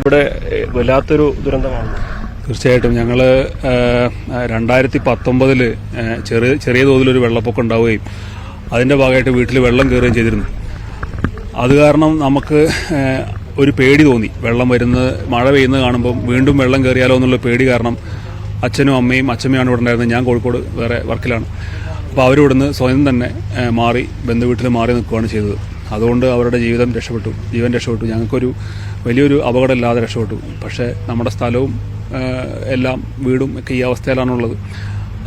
ഇവിടെ വല്ലാത്തൊരു ദുരന്തമാണ്. തീർച്ചയായിട്ടും ഞങ്ങൾ രണ്ടായിരത്തി പത്തൊമ്പതിൽ ചെറിയ ചെറിയ തോതിലൊരു വെള്ളപ്പൊക്കം ഉണ്ടാവുകയും അതിന്റെ ഭാഗമായിട്ട് വീട്ടിൽ വെള്ളം കയറുകയും ചെയ്തിരുന്നു. അത് കാരണം നമുക്ക് ഒരു പേടി തോന്നി. വെള്ളം വരുന്ന മഴ പെയ്യുന്നത് കാണുമ്പം വീണ്ടും വെള്ളം കയറിയാലോ എന്നുള്ള പേടി കാരണം അച്ഛനും അമ്മയും അച്ഛമ്മയാണ് ഇവിടെ ഉണ്ടായിരുന്നത്. ഞാൻ കോഴിക്കോട് വേറെ വർക്കിലാണ്. അപ്പോൾ അവരിവിടുന്ന് സ്വയം തന്നെ മാറി ബന്ധുവീട്ടിൽ മാറി നിൽക്കുകയാണ് ചെയ്തത്. അതുകൊണ്ട് അവരുടെ ജീവിതം രക്ഷപ്പെട്ടു. ജീവൻ രക്ഷപ്പെട്ടു. ഞങ്ങൾക്കൊരു വലിയൊരു അപകടമില്ലാതെ രക്ഷപ്പെട്ടു. പക്ഷേ നമ്മുടെ സ്ഥലവും എല്ലാം വീടും ഒക്കെ ഈ അവസ്ഥയിലാണുള്ളത്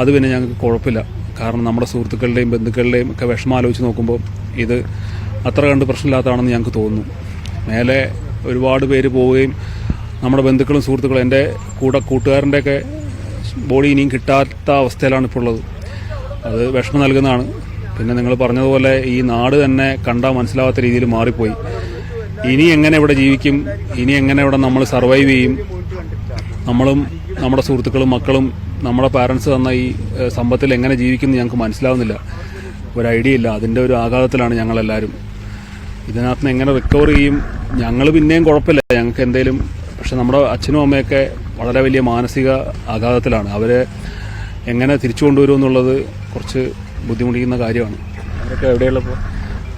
അത് പിന്നെ ഞങ്ങൾക്ക് കുഴപ്പമില്ല. കാരണം നമ്മുടെ സുഹൃത്തുക്കളുടെയും ബന്ധുക്കളുടെയും ഒക്കെ വിഷമം ആലോചിച്ച് നോക്കുമ്പോൾ ഇത് അത്ര കണ്ട് പ്രശ്നമില്ലാത്തതാണെന്ന് ഞങ്ങൾക്ക് തോന്നുന്നു. മേലെ ഒരുപാട് പേര് പോവുകയും നമ്മുടെ ബന്ധുക്കളും സുഹൃത്തുക്കളും എന്റെ കൂടെ കൂട്ടുകാരന്റെയൊക്കെ ബോഡി ഇനിയും കിട്ടാത്ത അവസ്ഥയിലാണ് ഇപ്പോൾ ഉള്ളത്. അത് വിഷമം നൽകുന്നതാണ്. പിന്നെ നിങ്ങൾ പറഞ്ഞതുപോലെ ഈ നാട് തന്നെ കണ്ടാൽ മനസ്സിലാവാത്ത രീതിയിൽ മാറിപ്പോയി. ഇനി എങ്ങനെ ഇവിടെ ജീവിക്കും? ഇനി എങ്ങനെ ഇവിടെ നമ്മൾ സർവൈവ് ചെയ്യും? നമ്മളും നമ്മുടെ സുഹൃത്തുക്കളും മക്കളും നമ്മുടെ പാരൻസ് തന്ന ഈ സമ്പത്തിൽ എങ്ങനെ ജീവിക്കും എന്ന് ഞങ്ങൾക്ക് മനസ്സിലാവുന്നില്ല. ഒരു ഐഡിയ ഇല്ല. അതിന്റെ ഒരു ആഘാതത്തിലാണ് ഞങ്ങളെല്ലാവരും. ഇതിനകത്ത് എങ്ങനെ റിക്കവർ ചെയ്യും? ഞങ്ങൾ പിന്നെയും കുഴപ്പമില്ല. ഞങ്ങൾക്ക് എന്തെങ്കിലും പക്ഷെ നമ്മുടെ അച്ഛനും അമ്മയൊക്കെ വളരെ വലിയ മാനസിക ആഘാതത്തിലാണ്. അവരെ എങ്ങനെ തിരിച്ചു കൊണ്ടുവരും എന്നുള്ളത് കുറച്ച് ബുദ്ധിമുട്ടിക്കുന്ന കാര്യമാണ്. അവരൊക്കെ എവിടെയുള്ളപ്പോൾ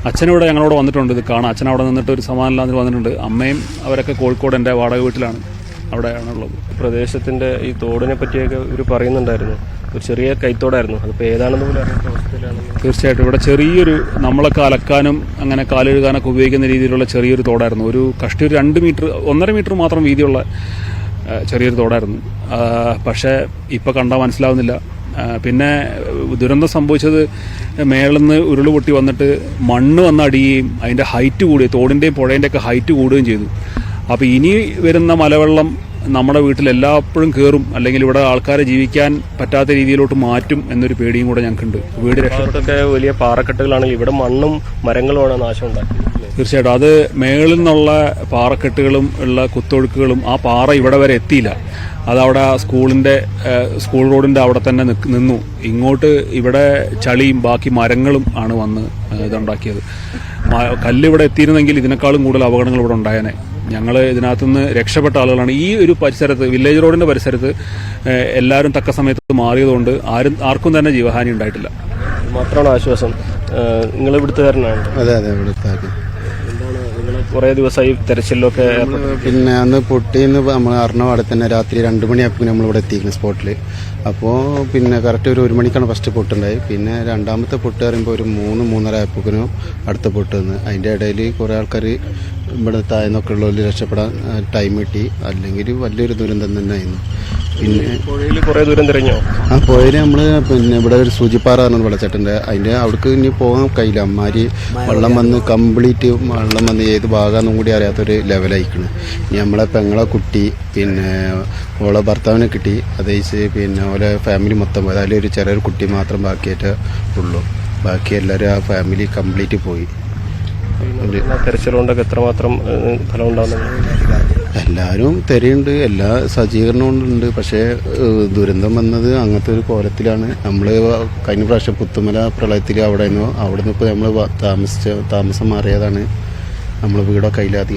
അച്ഛനിവിടെ ഞങ്ങളോട് വന്നിട്ടുണ്ട് ഇത് കാണാം. അച്ഛൻ അവിടെ നിന്നിട്ട് ഒരു സമാധാനമില്ലാതെ വന്നിട്ടുണ്ട്. അമ്മയും അവരൊക്കെ കോഴിക്കോട് എന്റെ വാടക വീട്ടിലാണ് അവിടെയാണുള്ളത്. പ്രദേശത്തിന്റെ ഈ തോടിനെ പറ്റിയൊക്കെ ഇവർ പറയുന്നുണ്ടായിരുന്നു. ഒരു ചെറിയ കൈത്തോടായിരുന്നു. അതിപ്പോൾ ഏതാണെന്ന് പോലും അറിയാത്ത അവസ്ഥയിലാണ് തീർച്ചയായിട്ടും. ഇവിടെ ചെറിയൊരു നമ്മളൊക്കെ അലക്കാനും അങ്ങനെ കാലെഴുകാനൊക്കെ ഉപയോഗിക്കുന്ന രീതിയിലുള്ള ചെറിയൊരു തോടായിരുന്നു. ഒരു കഷ്ടി ഒരു രണ്ട് മീറ്റർ ഒന്നര മീറ്റർ മാത്രം വീതിയുള്ള ചെറിയൊരു തോടായിരുന്നു. പക്ഷേ ഇപ്പോൾ കണ്ടാൽ മനസ്സിലാവുന്നില്ല. പിന്നെ ദുരന്തം സംഭവിച്ചത് മേളിൽ നിന്ന് ഉരുൾ പൊട്ടി വന്നിട്ട് മണ്ണ് വന്ന് അടിയുകയും അതിന്റെ ഹൈറ്റ് കൂടുകയും തോടിന്റെയും പുഴേന്റെ ഒക്കെ ഹൈറ്റ് കൂടുകയും ചെയ്തു. അപ്പോൾ ഇനി വരുന്ന മലവെള്ളം നമ്മുടെ വീട്ടിൽ എല്ലാപ്പോഴും കയറും അല്ലെങ്കിൽ ഇവിടെ ആൾക്കാരെ ജീവിക്കാൻ പറ്റാത്ത രീതിയിലോട്ട് മാറ്റും എന്നൊരു പേടിയും കൂടെ ഞങ്ങൾക്കുണ്ട്. വീട് രക്ഷപ്പെട്ടൊക്കെ വലിയ പാറക്കെട്ടുകളാണെങ്കിൽ ഇവിടെ മണ്ണും മരങ്ങളുമാണ് നാശം ഉണ്ടാക്കുന്നത് തീർച്ചയായിട്ടും. അത് മേളിൽ നിന്നുള്ള പാറക്കെട്ടുകളും ഉള്ള കുത്തൊഴുക്കുകളും ആ പാറ ഇവിടെ വരെ എത്തിയില്ല. അതവിടെ ആ സ്കൂളിന്റെ സ്കൂൾ റോഡിന്റെ അവിടെ തന്നെ നിന്നു. ഇങ്ങോട്ട് ഇവിടെ ചളിയും ബാക്കി മരങ്ങളും ആണ് വന്ന് ഇതുണ്ടാക്കിയത്. കല്ല് ഇവിടെ എത്തിയിരുന്നെങ്കിൽ ഇതിനേക്കാളും കൂടുതൽ അപകടങ്ങൾ ഇവിടെ ഉണ്ടായേനെ. ഞങ്ങൾ ഇതിനകത്തുനിന്ന് രക്ഷപ്പെട്ട ആളുകളാണ്. ഈ ഒരു പരിസരത്ത് വില്ലേജ് റോഡിന്റെ പരിസരത്ത് എല്ലാവരും തക്ക സമയത്ത് മാറിയതുകൊണ്ട് ആരും ആർക്കും തന്നെ ജീവഹാനി ഉണ്ടായിട്ടില്ല. മാത്രമാണ് ആശ്വാസം. നിങ്ങൾ ഇവിടുത്തുകാരനാണ് അതെ അതെ ഇവിടുത്തെ ആൾക്ക്. എന്താണ് കുറേ ദിവസമായി തെരച്ചിലൊക്കെ പിന്നെ അന്ന് പൊട്ടിന്ന് നമ്മൾ അറിഞ്ഞപാടെ തന്നെ രാത്രി രണ്ട് നമ്മൾ ഇവിടെ എത്തിയിരുന്നു സ്പോട്ടിൽ അപ്പോൾ പിന്നെ കറക്റ്റ് ഒരു ഒരു മണിക്കാണ് ഫസ്റ്റ് പൊട്ടുണ്ടായി പിന്നെ രണ്ടാമത്തെ പൊട്ട് പറയുമ്പോൾ ഒരു മൂന്ന് മൂന്നര ആയപ്പോക്കിനും അടുത്ത പൊട്ട് വന്ന്. അതിന്റെ ഇടയിൽ കുറേ ആൾക്കാർ ഇവിടെ താഴ്ന്നൊക്കെ ഉള്ളവർ രക്ഷപ്പെടാൻ ടൈം കിട്ടി. അല്ലെങ്കിൽ വലിയൊരു ദുരന്തം തന്നെ ആയിരുന്നു പിന്നെ പുഴയിൽ കുറേ ദൂരം തിരഞ്ഞോ ആ പുഴയിൽ നമ്മൾ പിന്നെ ഇവിടെ ഒരു സൂചിപ്പാറ പറഞ്ഞ വെള്ളച്ചാട്ടുണ്ട് അതിന്റെ അവിടേക്ക് ഇനി പോകാൻ കഴിയില്ല. അമ്മാരി വെള്ളം വന്ന് കംപ്ലീറ്റ് വെള്ളം വന്ന് ഏത് ഭാഗമാണെന്നും കൂടി അറിയാത്തൊരു ലെവലായിക്കണ് ഇനി നമ്മളെ പെങ്ങളെ കുട്ടി പിന്നെ ഓളെ ഭർത്താവിനെ കിട്ടി. അതേച്ച് പിന്നെ ഓലെ ഫാമിലി മൊത്തം പോയി. അതിലൊരു ചെറിയൊരു കുട്ടി മാത്രം ബാക്കിയായിട്ട് ഉള്ളൂ. ബാക്കി എല്ലാവരും ആ ഫാമിലി കംപ്ലീറ്റ് പോയി. ഒരു തെരച്ചിൽ കൊണ്ടൊക്കെ എത്രമാത്രം ഫലം ഉണ്ടാകുന്നുണ്ട് എല്ലാവരും തിരയുണ്ട് എല്ലാ സജ്ജീകരണവും ഉണ്ട് പക്ഷേ ദുരന്തം വന്നത് അങ്ങനത്തെ ഒരു കോലത്തിലാണ്. നമ്മൾ കഴിഞ്ഞ പ്രാവശ്യം പുത്തുമല പ്രളയത്തിൽ അവിടെ നിന്നോ അവിടെ നിന്ന് ഇപ്പോൾ നമ്മൾ താമസിച്ച താമസം മാറിയതാണ്. നമ്മൾ വീടൊക്കെ കയ്യിലാതി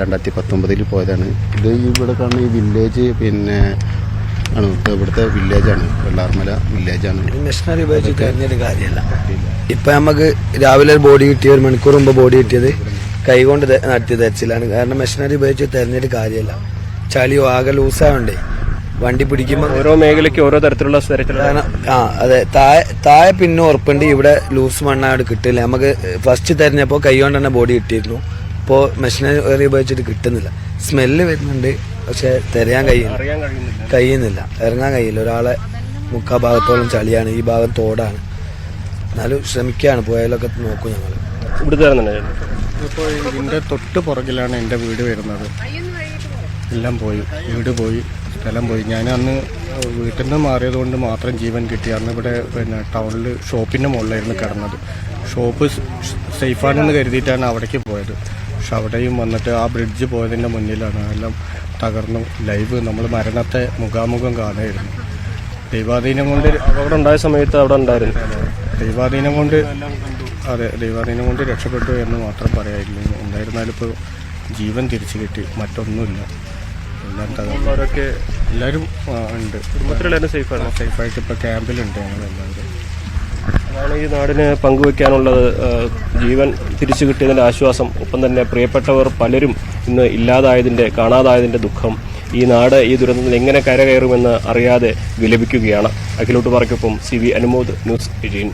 രണ്ടായിരത്തി പത്തൊമ്പതിൽ പോയതാണ്. ഇത് ഇവിടെ കാണുന്ന ഈ വില്ലേജ് പിന്നെ ആണ്. ഇവിടുത്തെ വില്ലേജാണ് വെള്ളാർമല വില്ലേജാണ് മെഷീനറി ഉപയോഗിച്ച് കഴിഞ്ഞൊരു കാര്യമല്ല. ഇപ്പൊ നമുക്ക് രാവിലെ ഒരു ബോഡി കിട്ടിയ ഒരു മണിക്കൂർ മുമ്പ് ബോഡി കിട്ടിയത് കൈകൊണ്ട് നടത്തിയ തെരച്ചിലാണ്. കാരണം മെഷീനറി ഉപയോഗിച്ച് തെരഞ്ഞൊരു കാര്യമല്ല. ചളിയോ ആകെ ലൂസാവണ്ടേ വണ്ടി പിടിക്കുമ്പോൾ ഓരോ മേഖലയ്ക്ക് ഓരോ തരത്തിലുള്ള ആ അതെ. താഴെ താഴെ പിന്നെ ഉറപ്പുണ്ട്. ഇവിടെ ലൂസ് മണ്ണായിട്ട് കിട്ടില്ല. നമുക്ക് ഫസ്റ്റ് തെരഞ്ഞപ്പോൾ കൈ കൊണ്ട് തന്നെ ബോഡി കിട്ടിയിരുന്നു. ഇപ്പോൾ മെഷീനറി ഉപയോഗിച്ചിട്ട് കിട്ടുന്നില്ല. സ്മെല്ല് വരുന്നുണ്ട്. പക്ഷെ തെരയാൻ കഴിയുന്നില്ല. കഴിയുന്നില്ല. ഇറങ്ങാൻ കഴിയില്ല. ഒരാളെ മുക്കാ ഭാഗത്തോളം ചളിയാണ്. ഈ ഭാഗം തോടാണ്. എന്നാലും ശ്രമിക്കുകയാണ്. പോയാലൊക്കെ നോക്കും ഞങ്ങൾ ഇവിടുത്തെ ഇപ്പോൾ ഇതിന്റെ തൊട്ട് പുറകിലാണ് എന്റെ വീട് വരുന്നത്. എല്ലാം പോയി. വീട് പോയി. സ്ഥലം പോയി. ഞാൻ അന്ന് വീട്ടിൽ നിന്ന് മാറിയത് കൊണ്ട് മാത്രം ജീവൻ കിട്ടി. അന്ന് ഇവിടെ പിന്നെ ടൗണിൽ ഷോപ്പിന്റെ മുകളിലായിരുന്നു കിടന്നത്. ഷോപ്പ് സേഫാണെന്ന് കരുതിയിട്ടാണ് അവിടേക്ക് പോയത്. പക്ഷെ അവിടെയും വന്നിട്ട് ആ ബ്രിഡ്ജ് പോയതിന്റെ മുന്നിലാണ്. എല്ലാം തകർന്നു. ലൈവ് നമ്മൾ മരണത്തെ മുഖാമുഖം കാണുമായിരുന്നു ദൈവാധീനം കൊണ്ട് അവിടെ ഉണ്ടായ സമയത്ത് അവിടെ ഉണ്ടായിരുന്നു. ദൈവാധീനം കൊണ്ട് അതെ ദൈവാധീനം കൊണ്ട് രക്ഷപ്പെട്ടു എന്ന് മാത്രം പറയായിരുന്നു എന്തായിരുന്നാലും ഇപ്പോൾ ജീവൻ തിരിച്ചു കിട്ടി. മറ്റൊന്നുമില്ല. എല്ലാം തകർന്നവരൊക്കെ എല്ലാവരും ഉണ്ട്. കുടുംബത്തിലെല്ലാവരും സേഫാണ് സേഫായിട്ട് ഇപ്പോൾ ക്യാമ്പിലുണ്ട് ഞങ്ങൾ എല്ലാവരും അതാണ് ഈ നാടിന് പങ്കുവെക്കാനുള്ളത്. ജീവൻ തിരിച്ചു കിട്ടിയതിന്റെ ആശ്വാസം ഒപ്പം തന്നെ പ്രിയപ്പെട്ടവർ പലരും ഇന്ന് ഇല്ലാതായതിന്റെ കാണാതായതിന്റെ ദുഃഖം ഈ നാട് ഈ ദുരന്തത്തിൽ എങ്ങനെ കരകയറുമെന്ന് അറിയാതെ വിലപിക്കുകയാണ്. അഖിലോട്ട് പറയ്ക്കൊപ്പം C V Anumod news eighteen.